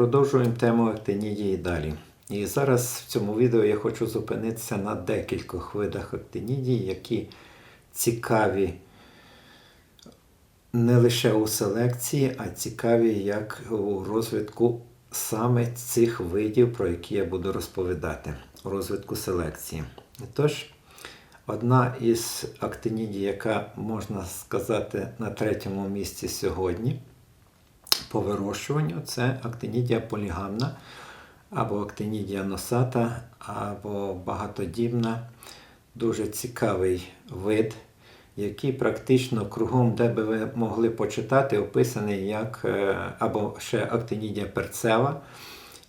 Продовжуємо тему актинідії далі. І зараз в цьому відео я хочу зупинитися на декількох видах актинідії, які цікаві не лише у селекції, а цікаві як у розвитку саме цих видів, про які я буду розповідати, у розвитку селекції. Тож, одна із актинідій, яка можна сказати на третьому місці сьогодні по вирощуванню, це актинідія полігамна, або актинідія носата, або багатодібна. Дуже цікавий вид, який практично кругом, де би ви могли почитати, описаний як е, або ще актинідія перцева.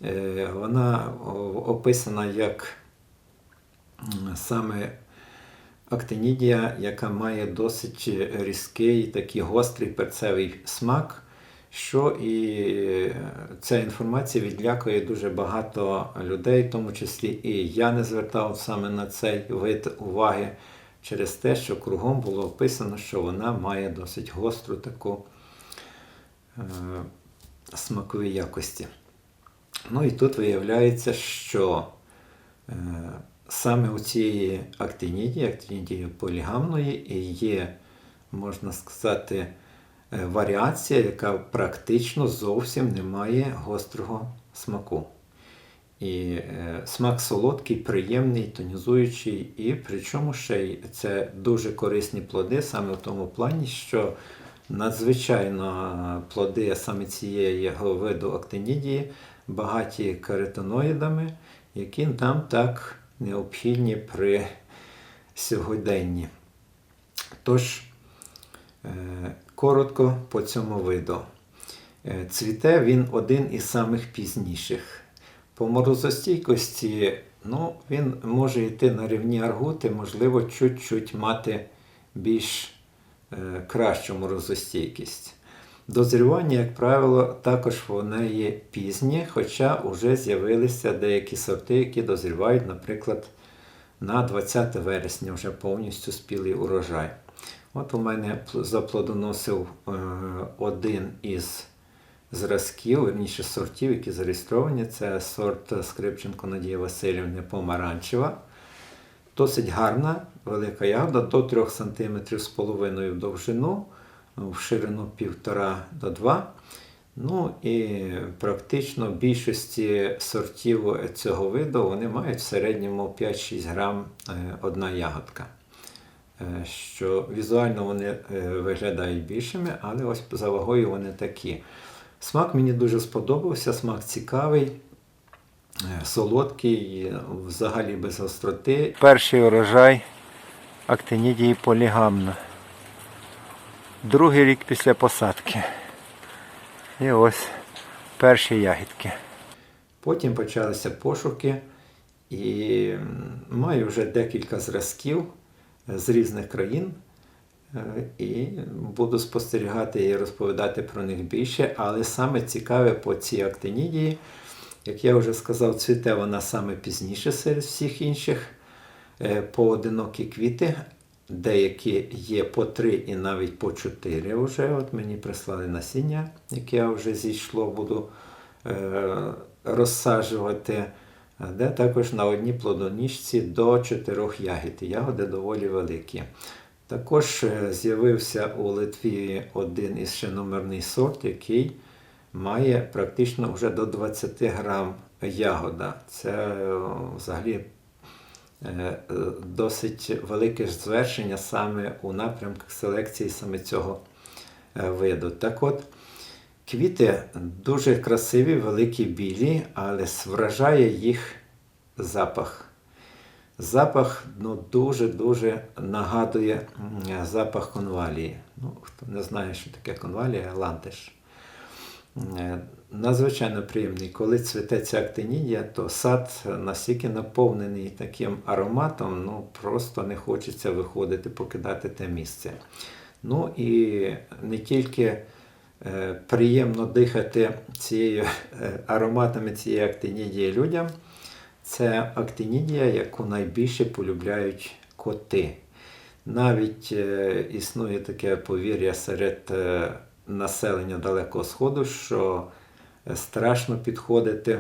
Е, Вона описана як саме актинідія, яка має досить різкий, такий гострий перцевий смак. Що і ця інформація відлякує дуже багато людей, в тому числі і я не звертав саме на цей вид уваги через те, що кругом було описано, що вона має досить гостру таку е, смакові якості. Ну і тут виявляється, що е, саме у цієї актинідії, актинідії полігамної, і є, можна сказати, варіація, яка практично зовсім не має гострого смаку. І е, смак солодкий, приємний, тонізуючий, і причому ще й це дуже корисні плоди саме в тому плані, що надзвичайно плоди саме цієї виду актинідії багаті каротиноїдами, які нам так необхідні при сьогоденні. Тож, е, коротко по цьому виду. Е, цвіте він один із самих пізніших. По морозостійкості ну, він може йти на рівні аргути, можливо, чуть-чуть мати більш е, кращу морозостійкість. Дозрівання, як правило, також вони є пізні, хоча вже з'явилися деякі сорти, які дозрівають, наприклад, на 20 вересня вже повністю спілий урожай. От у мене заплодоносив е, один із зразків, верніше сортів, які зареєстровані. Це сорт Скрипченко Надія Васильівни Помаранчева. Досить гарна, велика ягода до 3 см з половиною в довжину, в ширину 1,5 до 2 Ну і практично більшості сортів цього виду вони мають в середньому 5-6 грам е, одна ягодка. Е, що візуально вони е, виглядають більшими, але ось за вагою вони такі. Смак мені дуже сподобався, смак цікавий, солодкий, взагалі без гостроти. Перший урожай актинідії полігамна. Другий рік після посадки. І ось перші ягідки. Потім почалися пошуки і маю вже декілька зразків з різних країн. І буду спостерігати і розповідати про них більше. Але саме цікаве по цій актинідії, як я вже сказав, цвіте вона саме пізніше серед всіх інших. Поодинокі квіти, деякі є по три і навіть по чотири вже. От мені прислали насіння, яке вже зійшло, буду розсаджувати. Де також на одній плодоніжці до чотирьох ягід. Ягоди доволі великі. Також з'явився у Литві один із ще номерний сорт, який має практично вже до 20 грам ягода. Це взагалі досить велике звершення саме у напрямках селекції саме цього виду. Так от, Квіти дуже красиві, великі білі, але вражає їх запах. Запах ну, дуже-дуже нагадує запах конвалії. Ну, Хто не знає, що таке конвалія, лантиш. Надзвичайно приємний. Коли цвіте ця актинідія, то сад настільки наповнений таким ароматом, ну просто не хочеться виходити, покидати те місце. Ну і не тільки приємно дихати цією ароматами цієї актинідії людям. Це актинідія, яку найбільше полюбляють коти. Навіть існує таке повір'я серед населення Далекого Сходу, що е, страшно підходити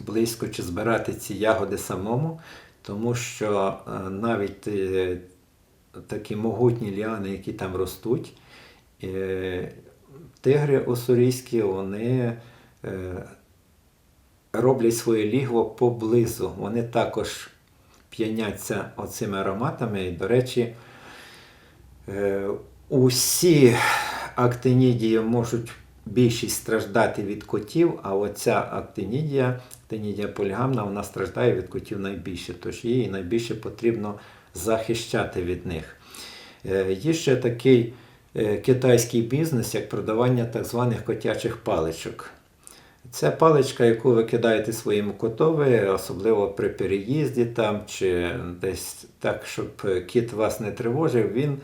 близько чи збирати ці ягоди самому, тому що е, навіть е, такі могутні ліани, які там ростуть, е, тигри уссурійські, вони е, роблять своє лігво поблизу. Вони також п'яняться оцими ароматами. І, до речі, е, усі актинідії можуть більшість страждати від котів, а оця актинідія, актинідія полігамна, вона страждає від котів найбільше, тож їй найбільше потрібно захищати від них. Е, Є ще такий китайський бізнес, як продавання так званих котячих паличок. Це паличка, яку ви кидаєте своєму котові, особливо при переїзді там, чи десь так, щоб кіт вас не тривожив, він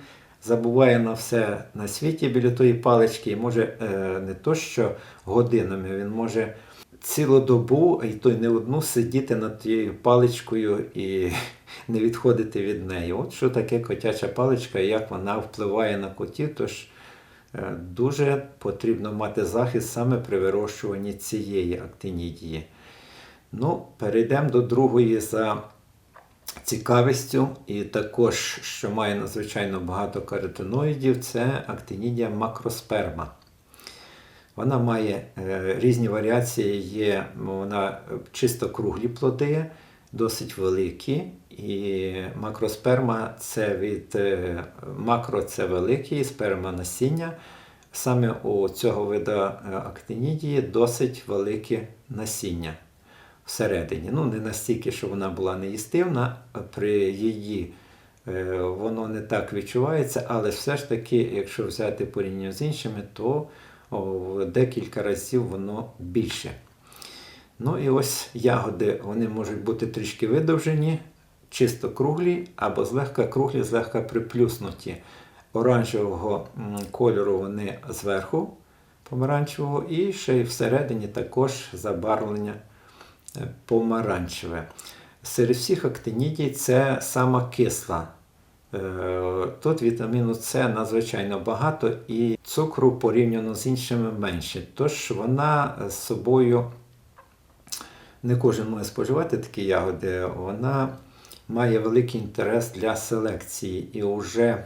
забуває на все на світі біля тої палички і може е, не то що годинами, він може цілу добу, і то й не одну сидіти над тією паличкою і не відходити від неї. От що таке котяча паличка і як вона впливає на котів. Тож е, дуже потрібно мати захист саме при вирощуванні цієї актинідії. Ну, перейдемо до другої за цікавістю, і також, що має надзвичайно багато каротиноїдів, це актинідія макросперма. Вона має е, різні варіації, є вона чисто круглі плоди, досить великі. І макросперма це від е, макро це великий, сперма насіння. Саме у цього виду е, актинідії досить велике насіння всередині. Ну, не настільки, що вона була неїстивна, при її е, воно не так відчувається, але все ж таки, якщо взяти порівняння з іншими, то в декілька разів воно більше. Ну і ось ягоди вони можуть бути трішки видовжені, чисто круглі, або злегка круглі, злегка приплюснуті. Оранжевого кольору вони зверху помаранчевого, і ще й всередині також забарвлення е, помаранчеве. Серед всіх актинідій це сама кисла. Е, Тут вітаміну С надзвичайно багато і цукру порівняно з іншими менше. Тож вона з собою не кожен може споживати такі ягоди, вона має великий інтерес для селекції. І вже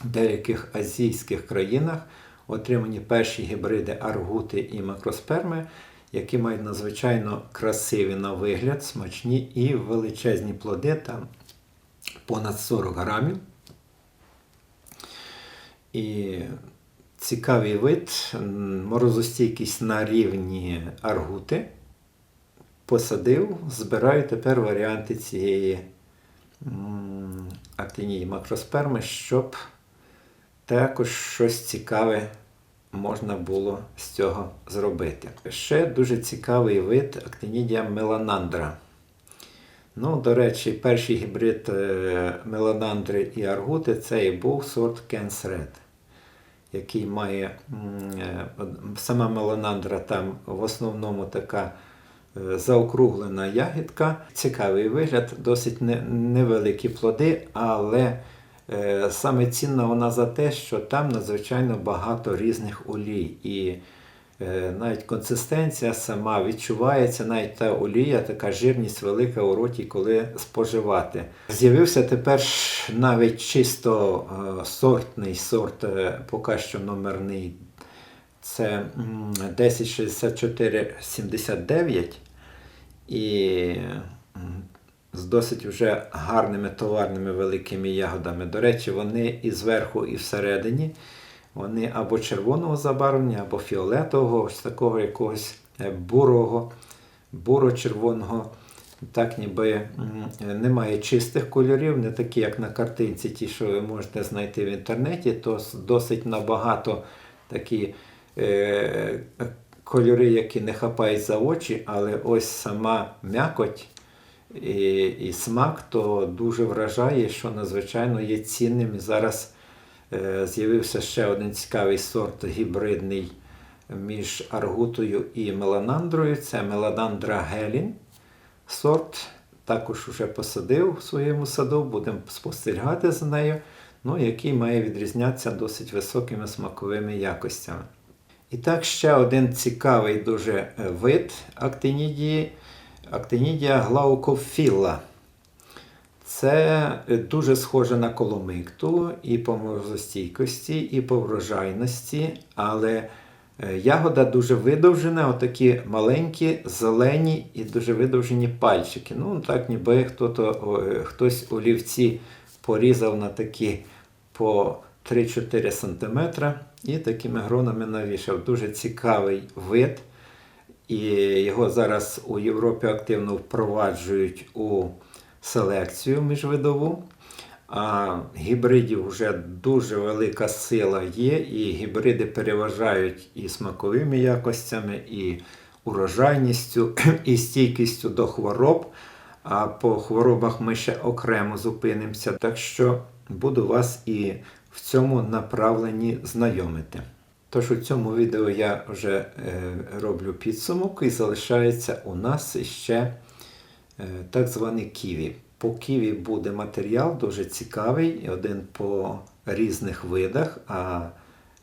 в деяких азійських країнах отримані перші гібриди аргути і макросперми, які мають надзвичайно красиві на вигляд, смачні і величезні плоди, там понад 40 грамів. І цікавий вид, морозостійкість на рівні аргути. Посадив, збираю тепер варіанти цієї актинії макросперми, щоб також щось цікаве можна було з цього зробити. Ще дуже цікавий вид актинідія меланандра. Ну, до речі, перший гібрид е, меланандри і аргути це і був сорт Кенс Red, який має е, сама меланандра там в основному така заокруглена ягідка. Цікавий вигляд, досить невеликі плоди, але саме цінна вона за те, що там надзвичайно багато різних олій. І навіть консистенція сама відчувається, навіть та олія, така жирність велика у роті, коли споживати. З'явився тепер навіть чисто сортний сорт, поки що номерний. Це 106479 і з досить вже гарними товарними великими ягодами. До речі, вони і зверху, і всередині. Вони або червоного забарвлення, або фіолетового, ось такого якогось бурого, буро-червоного. Так ніби немає чистих кольорів, не такі, як на картинці, ті, що ви можете знайти в інтернеті, то досить набагато такі е, кольори, які не хапають за очі, але ось сама м'якоть і, і смак то дуже вражає, що надзвичайно є цінним. Зараз Е, з'явився ще один цікавий сорт гібридний між аргутою і меланандрою. Це меланандра гелін сорт. Також вже посадив в своєму саду, будемо спостерігати за нею, ну, який має відрізнятися досить високими смаковими якостями. І так, ще один цікавий дуже е, вид актинідії, актинідія глаукофіла. Це е, дуже схоже на коломикту і по морозостійкості, і по врожайності, але е, ягода дуже видовжена, отакі маленькі, зелені і дуже видовжені пальчики. Ну, так ніби хто-то, е, хтось олівці порізав на такі по 3-4 см і такими гронами навішав. Дуже цікавий вид. І його зараз у Європі активно впроваджують у селекцію міжвидову. А гібридів вже дуже велика сила є, і гібриди переважають і смаковими якостями, і урожайністю, і стійкістю до хвороб. А по хворобах ми ще окремо зупинимося. Так що буду вас і в цьому направленні знайомити. Тож у цьому відео я вже е, роблю підсумок і залишається у нас ще е, так званий ківі. По ківі буде матеріал дуже цікавий, один по різних видах. А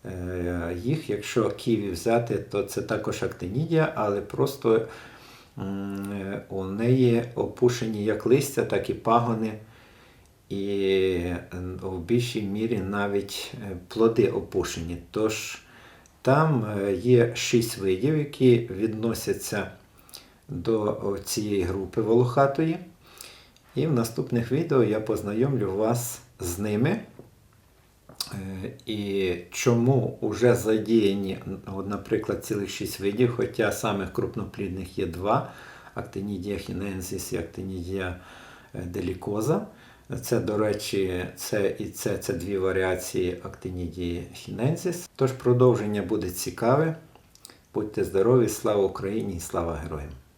е, їх, якщо ківі взяти, то це також актинідія, але просто у неї опушені як листя, так і пагони. І е, в більшій мірі навіть е, плоди опушені. Тож там е, є шість видів, які відносяться до цієї групи волохатої. І в наступних відео я познайомлю вас з ними. І чому вже задіяні, наприклад, цілих шість видів, хоча самих крупноплідних є два: Актинідія хінензіс і Актинідія делікоза. Це, до речі, це і це, це дві варіації Актинідії хінензіс. Тож продовження буде цікаве. Будьте здорові, слава Україні і слава героям!